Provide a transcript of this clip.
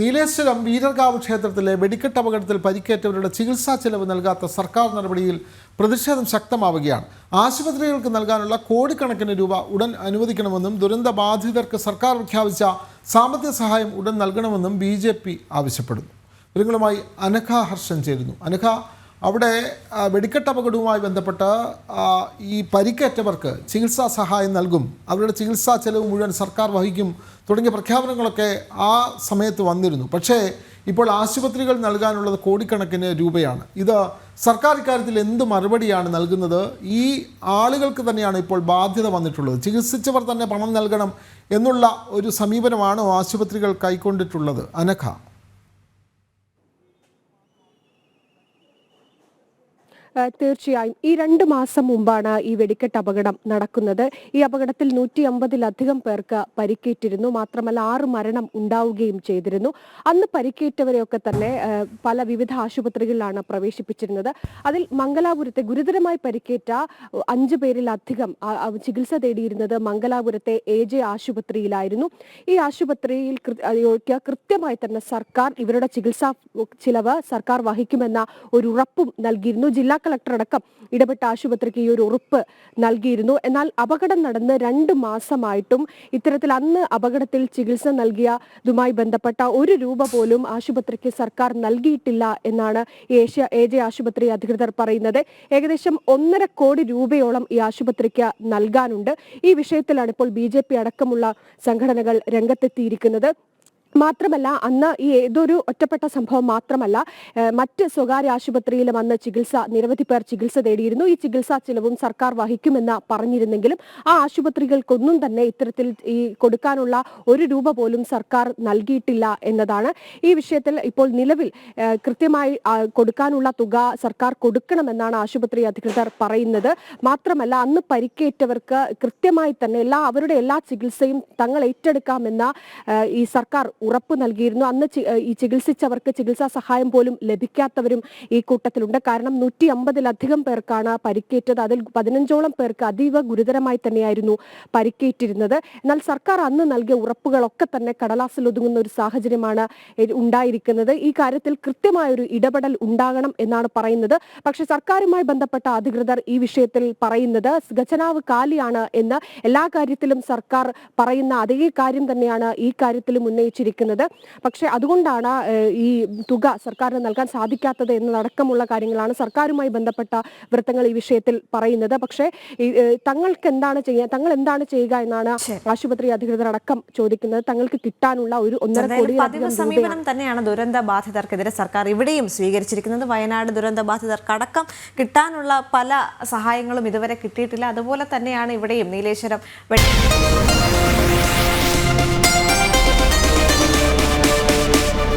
നീലേശ്വരം വീരർകാവ് ക്ഷേത്രത്തിലെ വെടിക്കെട്ട് അപകടത്തിൽ പരിക്കേറ്റവരുടെ ചികിത്സാ ചെലവ് നൽകാത്ത സർക്കാർ നടപടിയിൽ പ്രതിഷേധം ശക്തമാവുകയാണ്. ആശുപത്രികൾക്ക് നൽകാനുള്ള കോടിക്കണക്കിന് രൂപ ഉടൻ അനുവദിക്കണമെന്നും ദുരന്ത ബാധിതർക്ക് സർക്കാർ പ്രഖ്യാപിച്ച സാമ്പത്തിക സഹായം ഉടൻ നൽകണമെന്നും ബി ആവശ്യപ്പെടുന്നു. വിവരങ്ങളുമായി അനഘ ഹർഷൻ ചേരുന്നു. അനഘ അവിടെ വെടിക്കെട്ട് അപകടവുമായി ബന്ധപ്പെട്ട് ഈ പരിക്കേറ്റവർക്ക് ചികിത്സാ സഹായം നൽകും. അവരുടെ ചികിത്സാ ചെലവ് മുഴുവൻ സർക്കാർ വഹിക്കും തുടങ്ങിയ പ്രഖ്യാപനങ്ങളൊക്കെ ആ സമയത്ത് വന്നിരുന്നു. പക്ഷേ ഇപ്പോൾ ആശുപത്രികൾ നൽകാനുള്ളത് കോടിക്കണക്കിന് രൂപയാണ്. ഇത് സർക്കാർ ഇക്കാര്യത്തിൽ എന്ത് മറുപടിയാണ് നൽകുന്നത്? ഈ ആളുകൾക്ക് തന്നെയാണ് ഇപ്പോൾ ബാധ്യത വന്നിട്ടുള്ളത്. ചികിത്സിച്ചവർ തന്നെ പണം നൽകണം എന്നുള്ള ഒരു സമീപനമാണോ ആശുപത്രികൾ കൈക്കൊണ്ടിട്ടുള്ളത്? അനഘ. തീർച്ചയായും. ഈ രണ്ട് മാസം മുമ്പാണ് ഈ വെടിക്കെട്ട് അപകടം നടക്കുന്നത്. ഈ അപകടത്തിൽ നൂറ്റി അമ്പതിലധികം പേർക്ക് പരിക്കേറ്റിരുന്നു. മാത്രമല്ല ആറ് മരണം ഉണ്ടാവുകയും ചെയ്തിരുന്നു. അന്ന് പരിക്കേറ്റവരെയൊക്കെ തന്നെ പല വിവിധ ആശുപത്രികളിലാണ് പ്രവേശിപ്പിച്ചിരുന്നത്. അതിൽ മംഗലാപുരത്തെ ഗുരുതരമായി പരിക്കേറ്റ അഞ്ചു പേരിലധികം ചികിത്സ തേടിയിരുന്നത് മംഗലാപുരത്തെ എ ജെ ആശുപത്രിയിലായിരുന്നു. ഈ ആശുപത്രിയിൽ കൃത്യമായി തന്നെ സർക്കാർ ഇവരുടെ ചികിത്സാ ചിലവ് സർക്കാർ വഹിക്കുമെന്ന ഒരു ഉറപ്പും നൽകിയിരുന്നു. ജില്ലാ കളക്ടർ അടക്കം ഇടപെട്ട ആശുപത്രിക്ക് ഈ ഒരു ഉറപ്പ് നൽകിയിരുന്നു. എന്നാൽ അപകടം നടന്ന് രണ്ട് മാസമായിട്ടും ഇത്തരത്തിൽ അന്ന് അപകടത്തിൽ ചികിത്സ നൽകിയതുമായി ബന്ധപ്പെട്ട ഒരു രൂപ പോലും ആശുപത്രിക്ക് സർക്കാർ നൽകിയിട്ടില്ല എന്നാണ് ഏഷ്യ എ ജെ ആശുപത്രി അധികൃതർ പറയുന്നത്. ഏകദേശം ഒന്നര കോടി രൂപയോളം ഈ ആശുപത്രിക്ക് നൽകാനുണ്ട്. ഈ വിഷയത്തിലാണ് ഇപ്പോൾ ബി അടക്കമുള്ള സംഘടനകൾ രംഗത്തെത്തിയിരിക്കുന്നത്. മാത്രമല്ല അന്ന് ഈ ഏതൊരു ഒറ്റപ്പെട്ട സംഭവം മാത്രമല്ല മറ്റ് സ്വകാര്യ ആശുപത്രിയിലും അന്ന് ചികിത്സ നിരവധി പേർ ചികിത്സ തേടിയിരുന്നു. ഈ ചികിത്സാ ചിലവും സർക്കാർ വഹിക്കുമെന്ന് പറഞ്ഞിരുന്നെങ്കിലും ആ ആശുപത്രികൾക്കൊന്നും തന്നെ ഇത്തരത്തിൽ ഈ കൊടുക്കാനുള്ള ഒരു രൂപ പോലും സർക്കാർ നൽകിയിട്ടില്ല എന്നതാണ്. ഈ വിഷയത്തിൽ ഇപ്പോൾ നിലവിൽ കൃത്യമായി കൊടുക്കാനുള്ള തുക സർക്കാർ കൊടുക്കണമെന്നാണ് ആശുപത്രി അധികൃതർ പറയുന്നത്. മാത്രമല്ല അന്ന് പരിക്കേറ്റവർക്ക് കൃത്യമായി തന്നെ എല്ലാ അവരുടെ എല്ലാ ചികിത്സയും തങ്ങൾ ഏറ്റെടുക്കാമെന്ന ഈ സർക്കാർ ഉറപ്പ് നൽകിയിരുന്നു. അന്ന് ഈ ചികിത്സിച്ചവർക്ക് ചികിത്സാ സഹായം പോലും ലഭിക്കാത്തവരും ഈ കൂട്ടത്തിലുണ്ട്. കാരണം നൂറ്റി അമ്പതിലധികം പേർക്കാണ് പരിക്കേറ്റത്. അതിൽ പതിനഞ്ചോളം പേർക്ക് അതീവ ഗുരുതരമായി തന്നെയായിരുന്നു പരിക്കേറ്റിരുന്നത്. എന്നാൽ സർക്കാർ അന്ന് നൽകിയ ഉറപ്പുകളൊക്കെ തന്നെ കടലാസിൽ ഒതുങ്ങുന്ന ഒരു സാഹചര്യമാണ് ഉണ്ടായിരിക്കുന്നത്. ഈ കാര്യത്തിൽ കൃത്യമായ ഒരു ഇടപെടൽ ഉണ്ടാകണം എന്നാണ് പറയുന്നത്. പക്ഷേ സർക്കാരുമായി ബന്ധപ്പെട്ട അധികൃതർ ഈ വിഷയത്തിൽ പറയുന്നത് ഖജനാവ് കാലിയാണ് എന്ന്. എല്ലാ കാര്യത്തിലും സർക്കാർ പറയുന്ന അതേ കാര്യം തന്നെയാണ് ഈ കാര്യത്തിലും ഉന്നയിച്ചിരിക്കുന്നത്. പക്ഷേ അതുകൊണ്ടാണ് ഈ തുക സർക്കാരിന് നൽകാൻ സാധിക്കാത്തത് എന്നതടക്കമുള്ള കാര്യങ്ങളാണ് സർക്കാരുമായി ബന്ധപ്പെട്ട വൃത്തങ്ങൾ ഈ വിഷയത്തിൽ പറയുന്നത്. പക്ഷേ തങ്ങൾക്ക് എന്താണ് ചെയ്യുക തങ്ങൾ എന്താണ് ചെയ്യുക എന്നാണ് ആശുപത്രി അധികൃതർ അടക്കം ചോദിക്കുന്നത്. തങ്ങൾക്ക് കിട്ടാനുള്ള ഒരു ഒന്നര കോടി സമീപനം തന്നെയാണ് ദുരന്ത ബാധിതർക്കെതിരെ സർക്കാർ ഇവിടെയും സ്വീകരിച്ചിരിക്കുന്നത്. വയനാട് ദുരന്ത ബാധിതർക്കടക്കം കിട്ടാനുള്ള പല സഹായങ്ങളും ഇതുവരെ കിട്ടിയിട്ടില്ല. അതുപോലെ തന്നെയാണ് ഇവിടെയും നീലേശ്വരം